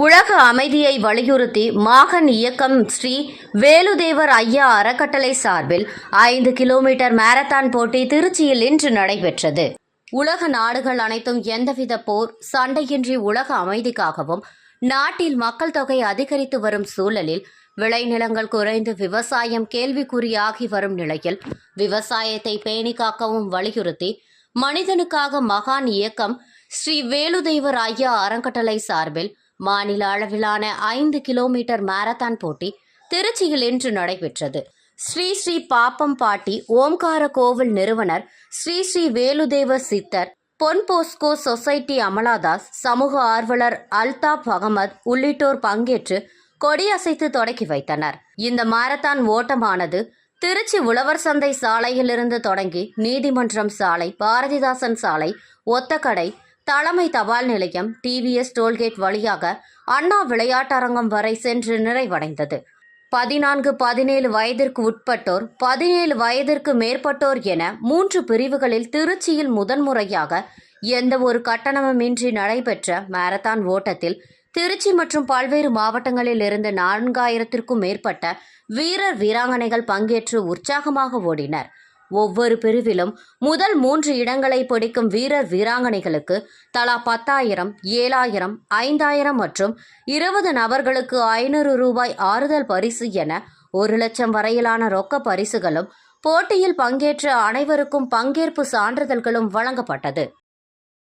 உலக அமைதியை வலியுறுத்தி மாகன் இயக்கம் ஸ்ரீ வேலுதேவர் ஐயா அறக்கட்டளை சார்பில் ஐந்து கிலோமீட்டர் மாரத்தான் போட்டி திருச்சியில் இன்று நடைபெற்றது. உலக நாடுகள் அனைத்தும் எந்தவித போர் சண்டையின்றி உலக அமைதிக்காகவும் நாட்டில் மக்கள் தொகை அதிகரித்து வரும் சூழலில் விளைநிலங்கள் குறைந்து விவசாயம் கேள்விக்குறியாகி வரும் நிலையில் விவசாயத்தை பேணி காக்கவும் வலியுறுத்தி மனிதனுக்காக மகான் இயக்கம் ஸ்ரீ வேலுதேவர் ஐயா அறக்கட்டளை சார்பில் மாநில அளவிலான ஐந்து கிலோமீட்டர் மாரத்தான் போட்டி திருச்சியில் இன்று நடைபெற்றது. ஸ்ரீ ஸ்ரீ பாப்பம் பாட்டி ஓம்கார கோவில் நிறுவனர் ஸ்ரீ ஸ்ரீ வேலுதேவர் சித்தர் பொன் போஸ்கோ சொசைட்டி அமலாதாஸ் சமூக ஆர்வலர் அல்தாப் அகமது உள்ளிட்டோர் பங்கேற்று கொடியசைத்து தொடக்கி வைத்தனர். இந்த மாரத்தான் ஓட்டமானது திருச்சி உழவர் சந்தை சாலையிலிருந்து தொடங்கி நீதிமன்றம் சாலை பாரதிதாசன் சாலை ஒத்தக்கடை தலைமை தபால் நிலையம் டிவிஎஸ் டோல்கேட் வழியாக அண்ணா விளையாட்டரங்கம் வரை சென்று நிறைவடைந்தது. பதினான்கு பதினேழு வயதிற்கு உட்பட்டோர் பதினேழு வயதிற்கு மேற்பட்டோர் என மூன்று பிரிவுகளில் திருச்சியில் முதன்முறையாக எந்த ஒரு கட்டணமுமின்றி நடைபெற்ற மாரத்தான் ஓட்டத்தில் திருச்சி மற்றும் பல்வேறு மாவட்டங்களில் இருந்து நான்காயிரத்திற்கும் மேற்பட்ட வீரர் வீராங்கனைகள் பங்கேற்று உற்சாகமாக ஓடினர். ஒவ்வொரு பிரிவிலும் முதல் மூன்று இடங்களை பிடிக்கும் வீரர் வீராங்கனைகளுக்கு தலா பத்தாயிரம் ஏழாயிரம் ஐந்தாயிரம் மற்றும் இருபது நபர்களுக்கு ஐநூறு ரூபாய் ஆறுதல் பரிசு என ஒரு லட்சம் வரையிலான ரொக்க பரிசுகளும் போட்டியில் பங்கேற்ற அனைவருக்கும் பங்கேற்பு சான்றிதழ்களும் வழங்கப்பட்டது.